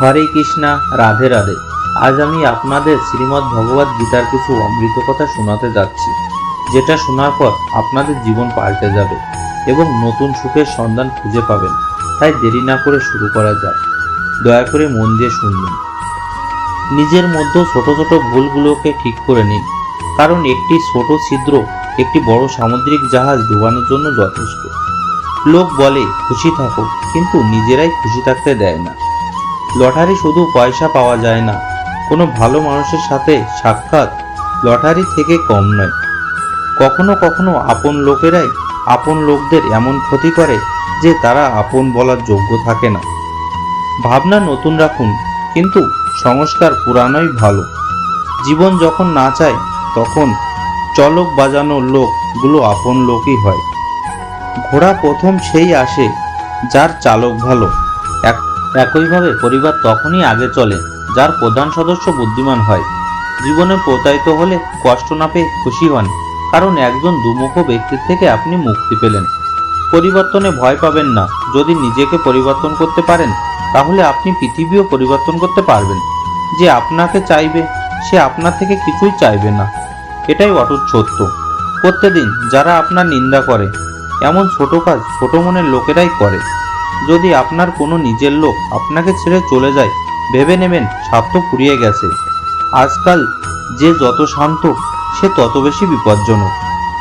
হরে কৃষ্ণা, রাধে রাধে। আজ আমি আপনাদের শ্রীমদ্ ভগবত গীতার কিছু অমৃত কথা শোনাতে যাচ্ছি, যেটা শোনার পর আপনাদের জীবন পাল্টে যাবে এবং নতুন সুখের সন্ধান খুঁজে পাবেন। তাই দেরি না করে শুরু করা যাক। দয়া করে মন দিয়ে শুনবেন নিজের মধ্যে ছোট ছোট ভুলগুলোকে ঠিক করে নিন, কারণ একটি ছোট ছিদ্র, একটি বড় সামুদ্রিক জাহাজ ডুবানোর জন্য যথেষ্ট। লোক বলে, খুশি থাকো, কিন্তু নিজেরাই খুশি থাকতে দেয় না। লটারি শুধু পয়সা পাওয়া যায় না, কোনো ভালো মানুষের সাথে সাক্ষাৎ লটারি থেকে কম নয়। কখনো কখনো আপন লোকেরাই আপন লোকদের এমন ক্ষতি করে যে তারা আপন বলার যোগ্য থাকে না। ভাবনা নতুন রাখুন, কিন্তু সংস্কার পুরানোই ভালো। জীবন যখন না চায়, তখন চলক বাজানো লোকগুলো আপন লোকই হয়। ঘোড়া প্রথম সেই আসে যার চালক ভালো, এক- একইভাবে পরিবার তখনই আগে চলে, যার প্রধান সদস্য বুদ্ধিমান হয়। জীবনে প্রতারিত হলে কষ্ট না পেয়ে খুশি হন, কারণ একজন দুমুখ ব্যক্তির থেকে আপনি মুক্তি পেলেন। পরিবর্তনে ভয় পাবেন না, যদি নিজেকে পরিবর্তন করতে পারেন, তাহলে আপনি পৃথিবীও পরিবর্তন করতে পারবেন। যে আপনাকে চাইবে, সে আপনার থেকে কিছুই চাইবে না। এটাই অটুট সত্য। প্রত্যেকদিন যারা আপনার নিন্দা করে, এমন ছোট কাজ ছোট মনের লোকেরাই করে। যদি আপনার কোনো নিজের লোক আপনাকে ছেড়ে চলে যায়, ভেবে নেবেন স্বার্থ ফুরিয়ে গেছে। আজকাল যে যত শান্ত, সে তত বেশি বিপজ্জনক।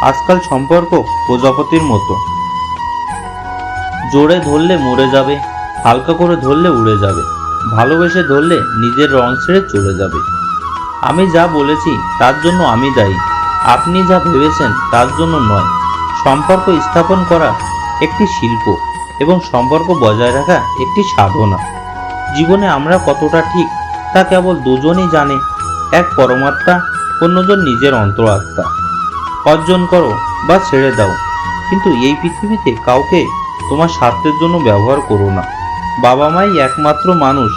আজকাল সম্পর্ক প্রজাপতির মতো। জোরে ধরলে মরে যাবে, হালকা করে ধরলে উড়ে যাবে, ভালোবেসে ধরলে নিজের রং ছেড়ে চলে যাবে। আমি যা বলেছি, তার জন্য আমি দায়ী। আপনি যা ভেবেছেন, তার জন্য নয়। সম্পর্ক স্থাপন করা একটি শিল্প। এবং সম্পর্ক বজায় রাখা একটি সাধনা। জীবনে আমরা কতটা ঠিক, তা কেবল দুজনই জানে। এক পরমাত্মা, অন্যজন নিজের অন্তরাত্মা। অর্জন করো বা ছেড়ে দাও, কিন্তু এই পৃথিবীতে কাউকে তোমার স্বার্থের জন্য ব্যবহার করো না। বাবা মাই একমাত্র মানুষ,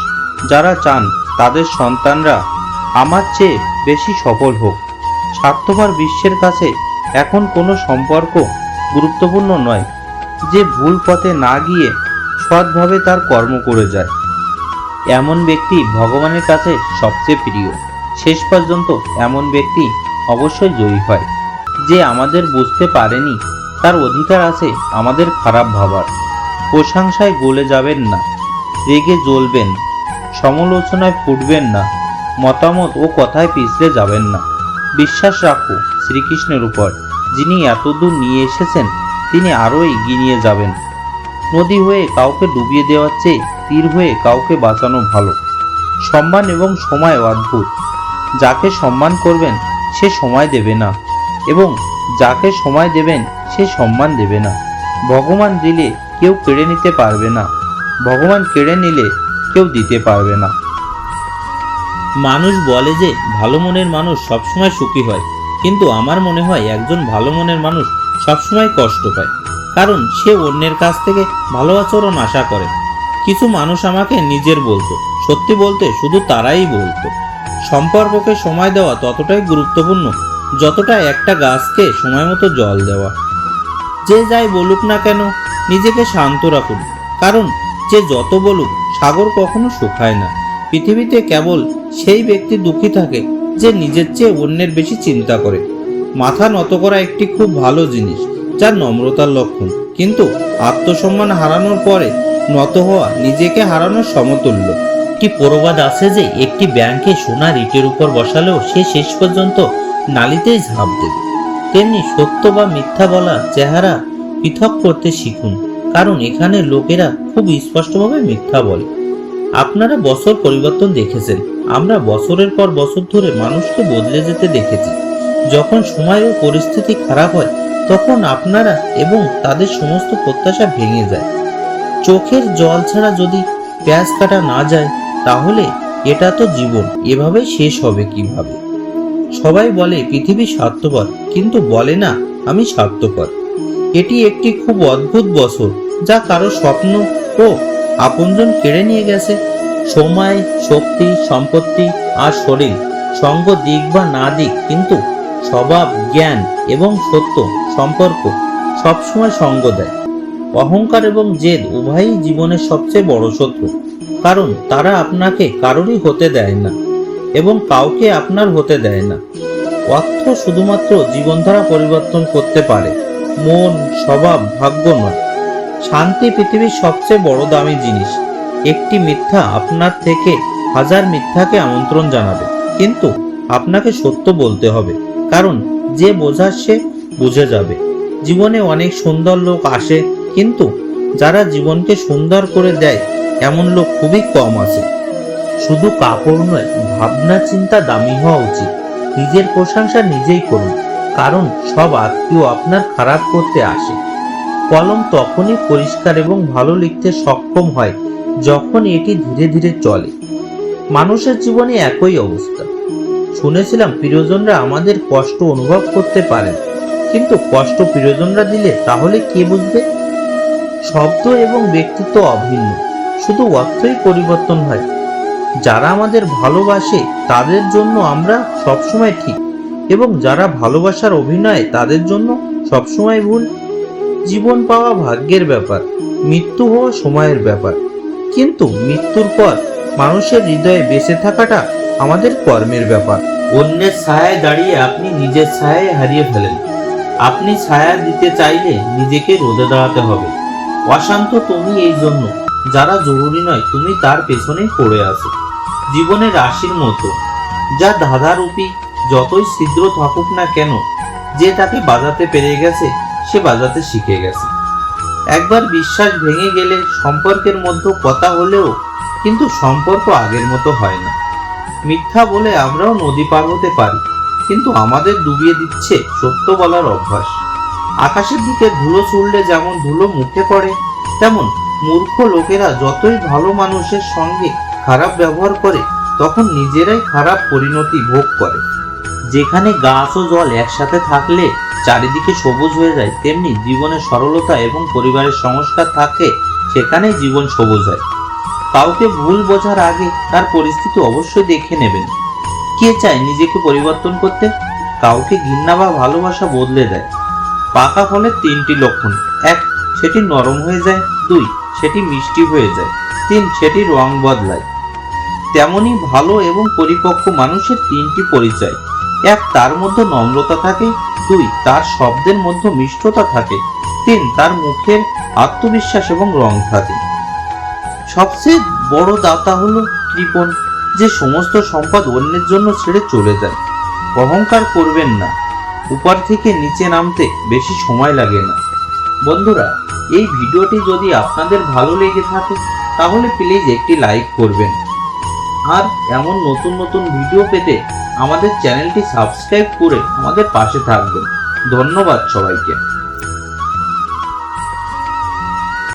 যারা চান তাদের সন্তানরা আমার চেয়ে বেশি সফল হোক। স্বার্থপর বিশ্বের কাছে এখন কোনো সম্পর্ক গুরুত্বপূর্ণ নয়। যে ভুল পথে না গিয়ে সৎভাবে তার কর্ম করে যায়। এমন ব্যক্তি ভগবানের কাছে সবচেয়ে প্রিয়। শেষ পর্যন্ত এমন ব্যক্তি অবশ্যই জয়ী হয়। যে আমাদের বুঝতে পারেনি, তার অধিকার আছে আমাদের খারাপ ভাবার। প্রশংসায় গলে যাবেন না, রেগে জ্বলবেন, সমালোচনায় ফুটবেন না, মতামত ও কথায় পিছলে যাবেন না। বিশ্বাস রাখো শ্রীকৃষ্ণের উপর, যিনি এতদূর নিয়ে এসেছেন তিনি আরও এগিয়ে নিয়ে যাবেন। নদী হয়ে কাউকে ডুবিয়ে দেওয়ার চেয়ে তীর হয়ে কাউকে বাঁচানো ভালো। সম্মান এবং সময় অদ্ভুত। যাকে সম্মান করবেন, সে সময় দেবে না। এবং যাকে সময় দেবেন, সে সম্মান দেবে না। ভগবান দিলে কেউ কেড়ে নিতে পারবে না। ভগবান কেড়ে নিলে কেউ দিতে পারবে না। মানুষ বলে যে, ভালো মনের মানুষ সবসময় সুখী হয়। কিন্তু আমার মনে হয় একজন ভালো মনের মানুষ সবসময় কষ্ট পায়। কারণ সে অন্যের কাছ থেকে ভালো আচরণ আশা করে। কিছু মানুষ আমাকে নিজের বলতো, সত্যি বলতে শুধু তারাই বলতো। সম্পর্ককে সময় দেওয়া ততটাই গুরুত্বপূর্ণ, যতটা একটা গাছকে সময় মতো জল দেওয়া। যে যাই বলুক না কেন, নিজেকে শান্ত রাখুন। কারণ যে যত বলুক, সাগর কখনো শুকায় না। পৃথিবীতে কেবল সেই ব্যক্তি দুঃখী থাকে, যে নিজের চেয়ে অন্যের বেশি চিন্তা করে। মাথা নত করা একটি খুব ভালো জিনিস যার নম্রতার লক্ষণ। কিন্তু আত্মসম্মান হারানোর পরে নত হওয়া নিজেকে হারানোর সমতুল্য। একটি প্রবাদ আছে যে একটি ব্যাংকে সোনা ইটের উপর বসালেও সে শেষ পর্যন্ত নালিতেই ঝাঁপ দেবে? তেমনি সত্য বা মিথ্যা বলা চেহারা পৃথক করতে শিখুন, কারণ এখানে লোকেরা খুব স্পষ্টভাবে মিথ্যা বলে। আপনারা বছর পরিবর্তন দেখেছেন। আমরা বছরের পর বছর ধরে মানুষকে বদলে যেতে দেখেছি। যখন সময় ও পরিস্থিতি খারাপ হয়, তখন আপনারা এবং তাদের সমস্ত প্রত্যাশা ভেঙে যায়। চোখের জল ছাড়া যদি প্যাঁচ কাটা না যায়, তাহলে এটা তো জীবন। এভাবে শেষ হবে কীভাবে? সবাই বলে, পৃথিবী স্বার্থপর। কিন্তু বলে না, আমি স্বার্থপর। এটি একটি খুব অদ্ভুত বছর, যা কারও স্বপ্ন ও আপনজন কেড়ে নিয়ে গেছে। সময়, শক্তি, সম্পত্তি আর শরীর, সঙ্গ দিক বা না দিক, কিন্তু স্বভাব, জ্ঞান এবং সত্য সম্পর্ক সবসময় সঙ্গ দেয়। অহংকার এবং জেদ উভয়ই জীবনের সবচেয়ে বড় শত্রু, কারণ তারা আপনাকে কারোরই হতে দেয় না এবং কাউকে আপনার হতে দেয় না। অর্থ শুধুমাত্র জীবনধারা পরিবর্তন করতে পারে, মন, স্বভাব, ভাগ্য নয়। শান্তি পৃথিবীর সবচেয়ে বড় দামি জিনিস। একটি মিথ্যা আপনার থেকে হাজার মিথ্যাকে আমন্ত্রণ জানাবে, কিন্তু আপনাকে সত্য বলতে হবে। কারণ যে বোঝার সে বুঝে যাবে। জীবনে অনেক সুন্দর লোক আসে, কিন্তু যারা জীবনকে সুন্দর করে দেয়, এমন লোক খুবই কম আছে। শুধু কাপড় নয়, ভাবনা, চিন্তা দামি হওয়া উচিত। নিজের প্রশংসা নিজেই করুন, কারণ সব আত্মীয় আপনার খারাপ করতে আসে। কলম তখনই পরিষ্কার এবং ভালো লিখতে সক্ষম হয়, যখন এটি ধীরে ধীরে চলে। মানুষের জীবনে একই অবস্থা। শুনেছিলাম প্রিয়জনরা আমাদের কষ্ট অনুভব করতে পারেন কিন্তু কষ্ট প্রিয়জনরা দিলে তাহলে কে বুঝবে? শব্দ এবং ব্যক্তিত্ব অভিন্ন, শুধু অর্থই পরিবর্তন হয়। যারা আমাদের ভালোবাসে, তাদের জন্য আমরা সবসময় ঠিক, এবং যারা ভালোবাসার অভিনয়, তাদের জন্য সবসময় ভুল। জীবন পাওয়া ভাগ্যের ব্যাপার, মৃত্যু হওয়া সময়ের ব্যাপার। কিন্তু মৃত্যুর পর মানুষের হৃদয়ে বেঁচে থাকাটা আমাদের কর্মের ব্যাপার। অন্যের ছায়ায় দাঁড়িয়ে আপনি নিজের ছায়ায় হারিয়ে ফেলেন। আপনি ছায়া দিতে চাইলে নিজেকে রোদে দাঁড়াতে হবে। অশান্ত তুমি এই জন্য, যারা জরুরি নয়, তুমি তার পেছনেই পড়ে আছো। জীবনের রাশির মতো, যা ধাঁধারূপী, যতই ছিদ্র থাকুক না কেন, যে তাকে বাজাতে পেরে গেছে, সে বাজাতে শিখে গেছে। একবার বিশ্বাস ভেঙে গেলে সম্পর্কের মধ্যে কথা হলেও কিন্তু সম্পর্ক আগের মতো হয় না। মিথ্যা বলে আমরাও নদী পার হতে পারি, কিন্তু আমাদের ডুবিয়ে দিচ্ছে সত্য বলার অভ্যাস। আকাশের দিকে ধুলো ছুড়লে যেমন ধুলো মুখে পড়ে, তেমন মূর্খ লোকেরা যতই ভালো মানুষের সঙ্গে খারাপ ব্যবহার করে, তখন নিজেরাই খারাপ পরিণতি ভোগ করে। যেখানে গাছ ও জল একসাথে থাকলে চারিদিকে সবুজ হয়ে যায়, তেমনি জীবনের সরলতা এবং পরিবারের সংস্কার থাকে সেখানে জীবন সবুজ হয়। কাউকে ভুল বোঝার আগে তার পরিস্থিতি অবশ্যই দেখে নেবেন। কে চায় নিজেকে পরিবর্তন করতে? কাউকে ঘৃণা বা ভালোবাসা বদলে দেয়। পাকা ফলের তিনটি লক্ষণ। এক, সেটি নরম হয়ে যায়। দুই, সেটি মিষ্টি হয়ে যায়। তিন, সেটি রং বদলায়। তেমনি ভালো এবং পরিপক্ক মানুষের তিনটি পরিচয়। এক, তার মধ্যে নম্রতা থাকে। দুই, তার শব্দের মধ্যে মিষ্টতা থাকে। তিন, তার মুখের আত্মবিশ্বাস এবং রং থাকে। সবচেয়ে বড় দাতা হলো কৃপণ, যে সমস্ত সম্পদ অন্যের জন্য ছেড়ে চলে যায়। অহংকার করবেন না, উপর থেকে নিচে নামতে বেশি সময় লাগে না। বন্ধুরা, এই ভিডিওটি যদি আপনাদের ভালো লেগে থাকে, তাহলে প্লিজ একটি লাইক করবেন। আর এমন নতুন নতুন ভিডিও পেতে আমাদের চ্যানেলটি সাবস্ক্রাইব করে আমাদের পাশে থাকবেন। ধন্যবাদ সবাইকে।